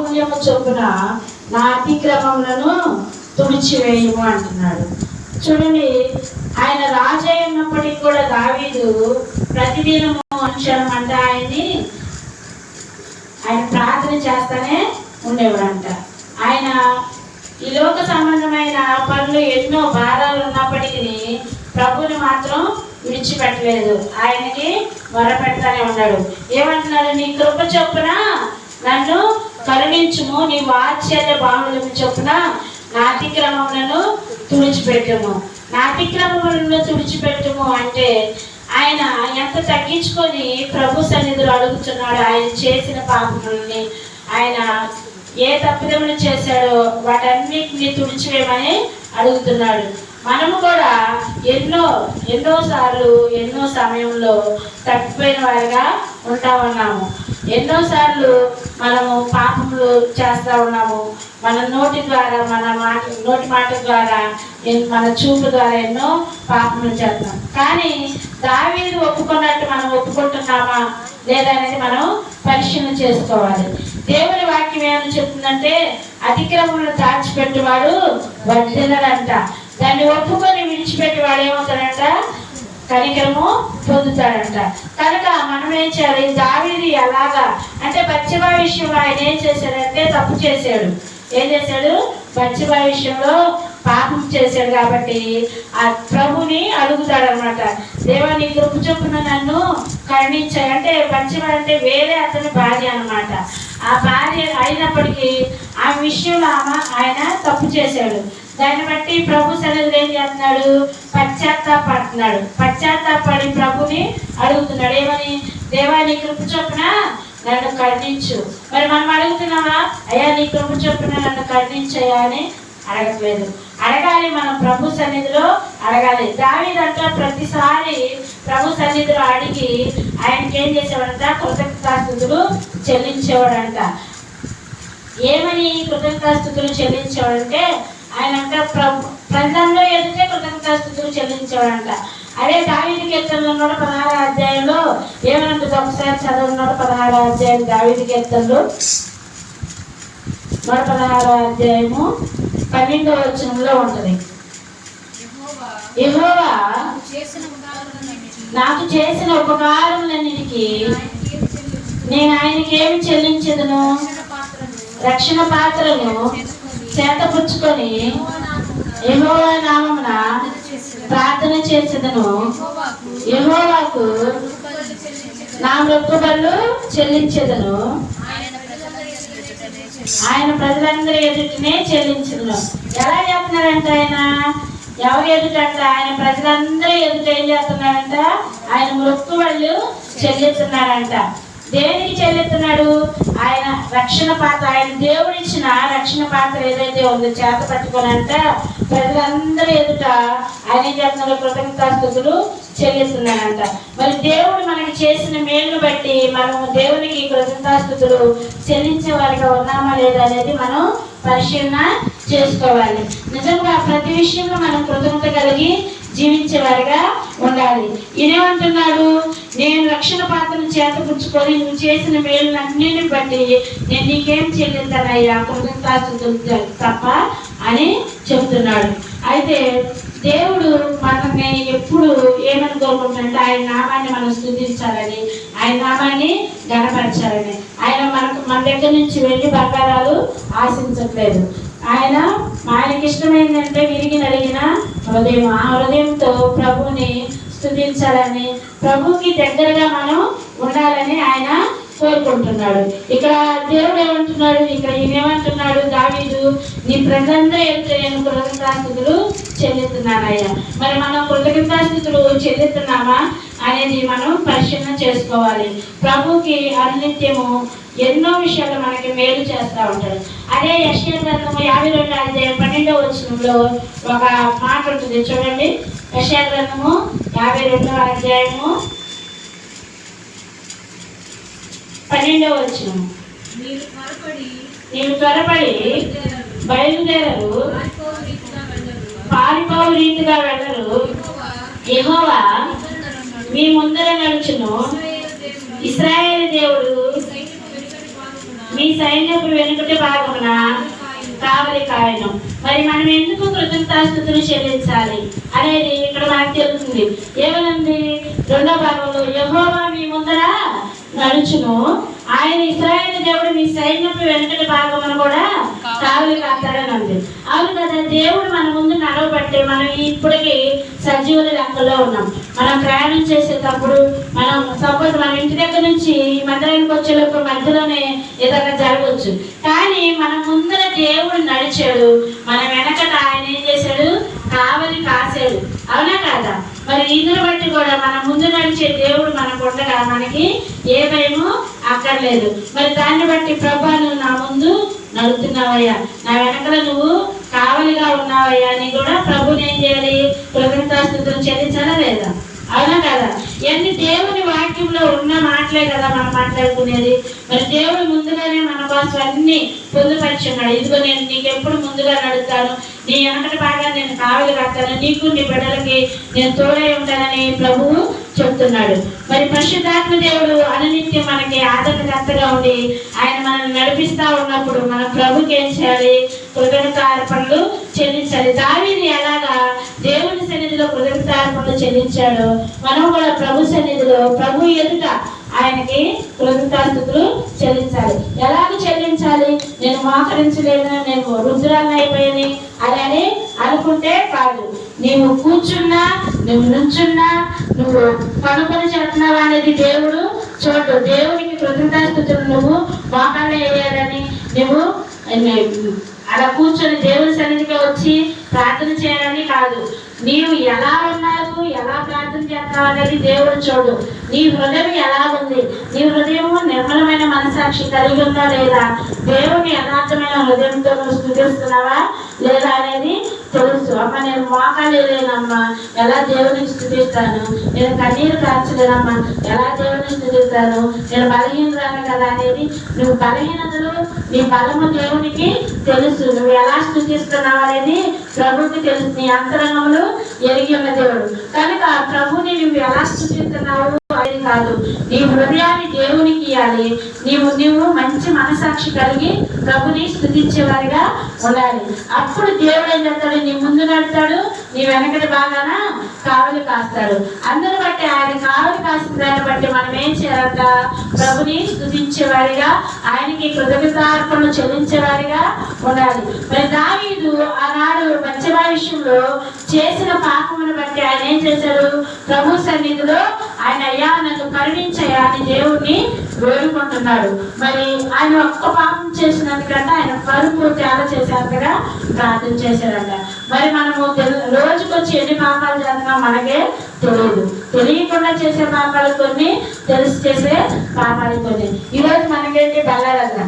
బాహుల్యము చొప్పున నా అతిక్రమములను తుడిచివేయము అంటున్నాడు. చూడండి ఆయన రాజై ఉన్నప్పటికీ కూడా దావీదు ప్రతిదినము అనుక్షణం అంటే ఆయన్ని ఆయన ప్రార్థన చేస్తానే ఉండేవాడంట. ఆయన ఈ లోక సంబంధమైన పనులు ఎన్నో భారాలు ఉన్నప్పటికీ ప్రభుని మాత్రం విడిచిపెట్టలేదు. ఆయనకి మొరపెడతానే ఉన్నాడు. ఏమంటున్నాడు? నీ కృప చొప్పున నన్ను కరుణించుము నీ వాత్సల్య బాహుళ్యము చొప్పున నా అతిక్రమములను తుడిచిపెట్టుము. నా అతిక్రమములను తుడిచిపెట్టుము అంటే ఆయన ఎంత తగ్గించుకొని ప్రభు సన్నిధిలో అడుగుతున్నాడు ఆయన చేసిన పాపములని ఆయన ఏ తప్పిదములు చేశాడో వాటన్నిటిని తుడిచివేయమని అడుగుతున్నాడు. మనము కూడా ఎన్నో ఎన్నో సార్లు ఎన్నో సమయంలో తప్పిపోయిన వారిగా ఉంటా ఎన్నోసార్లు మనము పాపములు చేస్తూ ఉన్నాము. మన నోటి ద్వారా మన మాట నోటి మాట ద్వారా మన చూపు ద్వారా ఎన్నో పాపములు చేస్తాం. కానీ దావీదు ఒప్పుకున్నట్టు మనం ఒప్పుకుంటున్నామా? లేదా అనేది మనం పరిశీలన చేసుకోవాలి. దేవుని వాక్యం ఏమని చెప్తుందంటే అతిక్రమములు దాచిపెట్టేవాడు వర్ధిల్లడంట దాన్ని ఒప్పుకొని విడిచిపెట్టేవాడు ఏమవుతాడంట? కనికరము పొందుతాడంట. కనుక మనం ఏం చేయాలి? దావీది ఎలాగా? అంటే బచ్చబా విషయంలో ఆయన ఏం చేశాడంటే తప్పు చేశాడు. ఏం చేశాడు? బచ్చబా విషయంలో పాపం చేశాడు కాబట్టి ఆ ప్రభుని అడుగుతాడనమాట. దేవా నీ కృప చొప్పున నన్ను కరుణించాయి. అంటే బచ్చబా అంటే వేరే అతని భార్య అనమాట ఆ భార్య అయినప్పటికీ ఆ విషయంలో ఆమె ఆయన తప్పు చేశాడు. దాన్ని బట్టి ప్రభు సన్నిధిలో ఏం చేస్తున్నాడు? పశ్చాత్తాపడుతున్నాడు. పశ్చాత్తాపడి ప్రభుని అడుగుతున్నాడు. ఏమని? దేవా నీ కృప చొప్పున నన్ను కరుణించు. మరి మనం అడుగుతున్నావా అయ్యా నీ కృప చొప్పున నన్ను కరుణించయ్యా అని అడగట్లేదు. అడగాలి మనం ప్రభు సన్నిధిలో అడగాలి. దావీదంట ప్రతిసారి ప్రభు సన్నిధిలో అడిగి ఆయనకి ఏం చేసేవాడంట? కృతజ్ఞతాస్థుతులు చెల్లించేవాడంట. ఏమని కృతజ్ఞతాస్థుతులు చెల్లించేవాడంటే ఆయన అంట ప్రజల్లో ఎదుటే కృతజ్ఞతాస్థుతులు చెల్లించేవాడంట. అదే దావీది కీర్తనలో నూట పదహారు అధ్యాయంలో ఏమనంటుంది ఒకసారి చదవండి. నూట పదహారు అధ్యాయం దావీది కీర్తనలు నూట పదహారు అధ్యాయము పన్నెండో వచనంలో ఉంటది. యెహోవా నాకు చేసిన ఉపకారములన్నిటికీ? నేను ఆయనకి ఏమి చెల్లించదును? రక్షణ పాత్రను చేతపుచ్చుకొని యహోవా నామమున ప్రార్థన చేసేదను. యహోవాకు నా మొక్కుబళ్ళు చెల్లించేదను. ఆయన ప్రజలందరి ఎదుటనే చెల్లించను ఆయన ఎదుటనే ఎలా చేస్తున్నాడంట ఆయన? ఎవరు ఎదుటంట? ఆయన ప్రజలందరూ ఎదుట ఏం చేస్తున్నాడంట? ఆయన మృక్కుబళ్ళు చెల్లిస్తున్నాడంట. దేనికి చెల్లిస్తున్నాడు? ఆయన రక్షణ పాత్ర ఆయన దేవుడిచ్చిన రక్షణ పాత్ర ఏదైతే ఉందో చేత పట్టుకోనంట ప్రజలందరూ ఎదుట ఆయన ఏం చేస్తున్నాడు కృతజ్ఞతాస్థుతులు చెల్లిస్తున్నాడంట. మరి దేవుడు మనకి చేసిన మేలును బట్టి మనము దేవునికి కృతజ్ఞతాస్తుతులు చెల్లించే వారిగా ఉన్నామా లేదా అనేది మనం పరిశీలన చేసుకోవాలి. నిజంగా ప్రతి విషయంలో మనం కృతజ్ఞత కలిగి జీవించే వారిగా ఉండాలి. ఈయనేమంటున్నాడు? నేను రక్షణ పాత్రను చేతపుచ్చుకొని నువ్వు చేసిన మేలునన్నిటిని బట్టి నేను నీకేం చెల్లిందనయ్యా? కృతజ్ఞతాస్థుతులు తప్ప అని చెబుతున్నాడు అయితే దేవుడు మనల్ని ఎప్పుడు ఏమని కోరుకుంటుంటే ఆయన నామాన్ని మనం స్థుతించాలని ఆయన నామాన్ని గణపరచాలని. ఆయన మనకు మన దగ్గర నుంచి వెళ్ళి బంగారాలు ఆశించట్లేదు. ఆయన ఆయనకి ఇష్టమైందంటే విరిగి నలిగిన హృదయం ఆ హృదయంతో ప్రభుని స్థుతించాలని ప్రభుకి దగ్గరగా మనం ఉండాలని ఆయన కోరుకుంటున్నాడు. ఇక్కడ దేవుడు ఏమంటున్నాడు? ఇక్కడ ఈయన ఏమంటున్నాడు? దావీదు నీ ప్రజలందరూ వెళ్తే నేను కృతజ్ఞతాస్థితులు చెల్లిస్తున్నానయ్యా. మరి మనం కృతజ్ఞతాస్థితులు చెల్లిస్తున్నామా అనేది మనం పరిశీలన చేసుకోవాలి. ప్రభుకి అనునిత్యము ఎన్నో విషయాలు మనకి మేలు చేస్తూ ఉంటాడు. అదే యశ్య గ్రంథము యాభై రెండు అధ్యాయం పన్నెండవ వచనంలో ఒక మాట ఉంటుంది. చూడండి. యశ్య గ్రంథము యాభై రెండవ అధ్యాయము పన్నెండవ త్వరపడి నేను త్వరపడి బయలుదేరరు. పారిపోవు రీతిగా వెళ్ళరు. యెహోవా నిబంధనలను మీ ముందర నడుచును. ఇస్రాయేల్ దేవుడు మీ సైన్యపు వెనుకటి భాగమున కావలి కాయను. మరి మనం ఎందుకు కృతజ్ఞతాస్థుతులు చెల్లించాలి అనేది ఇక్కడ మనకు తెలుస్తుంది. ఏమనండి? రెండో భాగంలో యెహోవా మీ ముందర నడుచును. ఆయన ఇస్రాయల్ దేవుడు మీ సైన్యపు వెనుకటి భాగమును కూడా కావలి కాస్తాడని ఉంది అవును కదా దేవుడు మన ముందు నడవబట్టి మనం ఇప్పటికి సజీవుల లెక్కలో ఉన్నాం. మనం ప్రయాణం చేసేటప్పుడు మనం సపోజ్ మన ఇంటి దగ్గర నుంచి మందిరానికి వచ్చేలోపు మధ్యలోనే ఏదైనా జరగవచ్చు. కానీ మన ముందర దేవుడు నడిచాడు. మన వెనకట ఆయన ఏం చేశాడు? కావలి కాసాడు అవునా కాదా? మరి ఇందుని బట్టి కూడా మన ముందు మనకి ఏ భయము అక్కర్లేదు. మరి దాన్ని బట్టి ప్రభా నువ్వు నా ముందు నడుతున్నావయ్యా నా వెనకల నువ్వు కావలిగా ఉన్నావయ్యా అని కూడా ప్రభుని ఏం చేయాలి? కృతజ్ఞతాస్థుతులు చెల్లించాలా లేదా? అవునా కదా? ఇవన్నీ దేవుని వాక్యంలో ఉన్న మాటలే కదా మనం మాట్లాడుకునేది. మరి దేవుడు ముందుగానే మన కోసం అన్ని పొందుపరిచున్నాడు ఇదిగో నేను నీకు ఎప్పుడు ముందుగా నడుతాను నీ వెనకటి బాగా నేను కావలి కడతాను నీకు నీ బిడ్డలకి నేను తోడై ఉంటానని ప్రభువు చెప్తున్నాడు. మరి పరిశుద్ధాత్మ దేవుడు అననిత్యం మనకి ఆదరణకర్తగా ఉండి ఆయన మనల్ని నడిపిస్తా ఉన్నప్పుడు మన ప్రభుకి ఏం చేయాలి? కృతజ్ఞతార్పణలు చెల్లించాలి. దావిని ఎలాగా దేవుని సన్నిధిలో కృతజ్ఞతార్పణలు చెల్లించాడు మనం కూడా ప్రభు సన్నిధిలో ప్రభు ఎదుట ఆయనకి కృతజ్ఞతాస్థుతులు చెల్లించాలి. ఎలాగ చెల్లించాలి? నేను మోకరించలేను నేను రుద్రాన్ని అయిపోయాని. అలానే అనుకుంటే కాదు. నీవు కూర్చున్నా నువ్వు నుంచున్నా నువ్వు పనుకొని చేస్తున్నావా అనేది దేవుడు. చూడు దేవునికి కృతజ్ఞతలు నువ్వు మోకాళ్ళు వేయాలని. నువ్వు అలా కూర్చొని దేవుని సన్నిధికి వచ్చి ప్రార్థన చేయాలని కాదు. నీవు ఎలా ఉన్నావు ఎలా ప్రార్థన చేస్తావు అనేది దేవుడు చూడు. నీ హృదయం ఎలా ఉంది? నీ హృదయము నిర్మలమైన మనసాక్షి కలిగి ఉందా లేదా? దేవుని యథార్థమైన హృదయంతో నువ్వు స్థుతిస్తున్నావా లేదా అనేది తెలుసు. అమ్మ నేను మోకాలేనమ్మా ఎలా దేవుని స్థుతిస్తాను? నేను కన్నీరు కాచలేనమ్మా ఎలా దేవుని స్థుతిస్తాను? నేను బలహీనరాను కదా అనేది నువ్వు బలహీనతలు నీ బలము దేవునికి తెలుసు. నువ్వు ఎలా స్థుతిస్తున్నావు అనేది ప్రభుకి తెలుసు. నీ అంతరంగంలో ఎరిగి ఉన్న దేవుడు. కనుక ప్రభుని నువ్వు ఎలా స్థుతిస్తున్నావు? అనేది కాదు. నీ హృదయాన్ని దేవునికి ఇవ్వాలి నీవు నువ్వు మంచి మనసాక్షి కలిగి ప్రభుని స్థుతించేవారిగా ఉండాలి. అప్పుడు దేవుడు ఏం చేస్తాడు? నీ ముందు నడతాడు నీ వెనకటి బాగాన కావలి కాస్తాడు. అందరు బట్టి ఆయన కావలి కాసిన దాన్ని బట్టి మనం ఏం చేయాలంట? ప్రభుని స్థుతించేవారిగా ఆయనకి కృతజ్ఞతార్పణలు చెల్లించేవారిగా ఉండాలి. మరి దావీదు ఆనాడు మత్స్యమా విషయంలో చేసిన పాపమును బట్టి ఆయన ఏం చేశాడు? ప్రభు సన్నిధిలో ఆయన అయ్యా నన్ను కరుణించయ్యా అని దేవుణ్ణి వేడుకుంటున్నాడు. మరి ఆయన ఒక్క పాపం చేసినందుకంటే ఆయన పరుపు చేశారు కదా ప్రార్థన చేశారంట మరి మనము తెలు- రోజుకొచ్చి ఎన్ని పాపాలు చేస్తున్నా మనకే తెలియదు. తెలియకుండా చేసే పాపాలు కొన్ని తెలిసి చేసే పాపాలు కొన్ని. ఈరోజు మనకేంటి బల్లారద్దా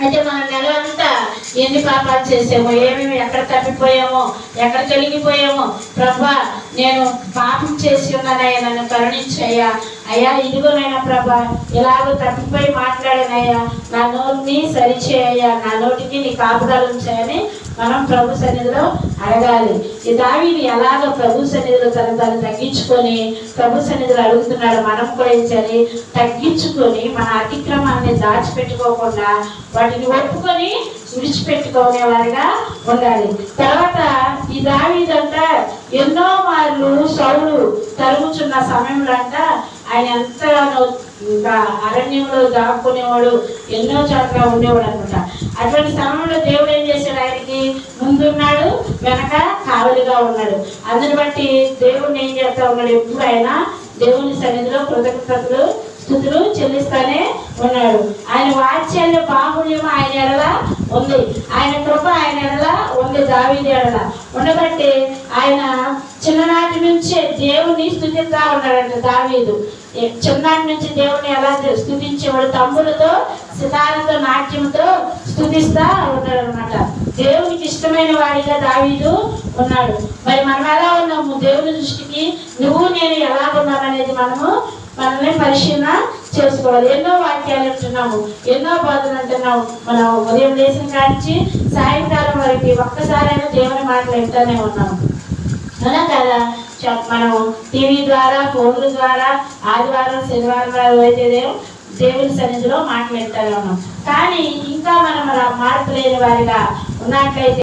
అయితే మన నెల అంతా ఎన్ని పాపాలు చేసామో ఏమేమి ఎక్కడ తప్పిపోయామో ఎక్కడ తొలగిపోయామో ప్రభా నేను పాపం చేసి ఉన్నానయ్యా నన్ను కరుణించయ్యా. అయ్యా ఇదిగోనైనా ప్రభా ఇలాగ తప్పిపోయి మాట్లాడనయ్యా. నా నోటిని సరిచేయ్యా నా నోటికి నీ కాపుదాలు ఉంచాయని మనం ప్రభు సన్నిధిలో అడగాలి. ఈ దావీని ఎలాగ ప్రభు సన్నిధిలో తన తను తగ్గించుకొని ప్రభు సన్నిధిలో అడుగుతున్నాడు మనం కూడా ఏం తగ్గించుకొని మన అతిక్రమాన్ని దాచిపెట్టుకోకుండా వాటిని ఒప్పుకొని విడిచిపెట్టుకునేవారుగా ఉండాలి. తర్వాత ఈ దావీదంట ఎన్నో మార్లు సౌలు తరుగుచున్న సమయంలో అంట ఆయన ఎంతగానో ఇంకా అరణ్యంలో దాక్కునేవాడు ఎన్నో చోట్ల ఉండేవాడు అనమాట అటువంటి సమయంలో దేవుడు ఏం చేశాడు ఆయనకి? ముందున్నాడు వెనక కావలిగా ఉన్నాడు. అందుని బట్టి దేవుడిని ఏం చేస్తా ఉన్నాడు? ఎప్పుడు ఆయన దేవుని సన్నిధిలో కృతజ్ఞతలు స్థుతులు చెల్లిస్తానే ఉన్నాడు. ఆయన వాత్సల్య బాహుళ్యం ఆయన ఎడల ఉంది. ఆయన కృప ఆయన ఎడల ఉంది దావీది ఎడల. ఉండబట్టి ఆయన చిన్ననాటి నుంచే దేవుని స్థుతిస్తా ఉన్నాడంట దావీదు. చిన్ననాటి నుంచి దేవుని ఎలా స్థుతించేవాడు? తమ్ములతో సితారతో నాట్యంతో స్థుతిస్తా ఉన్నాడు అనమాట దేవునికి ఇష్టమైన వాడిగా దావీదు ఉన్నాడు. మరి మనం ఎలా ఉన్నాము? దేవుని దృష్టికి నువ్వు నేను ఎలా ఉన్నాను అనేది మనము మనల్ని పరిశీలన చేసుకోవాలి. ఎన్నో వాక్యాలు అంటున్నాము ఎన్నో బాధలు అంటున్నాము. మనం ఉదయం లేచిన కాంచి సాయంకాలం వరకు ఒక్కసారైనా దేవుని మాటలు వింటూనే ఉన్నాము అలా కదా? మనము మనం టీవీ ద్వారా ఫోన్ల ద్వారా ఆదివారం శనివారం రోజు దేవుని సన్నిధిలో మాట్లాడుతూనే ఉన్నాం. కానీ ఇంకా మనం మార్పు లేని వారిగా ఉన్నట్లయితే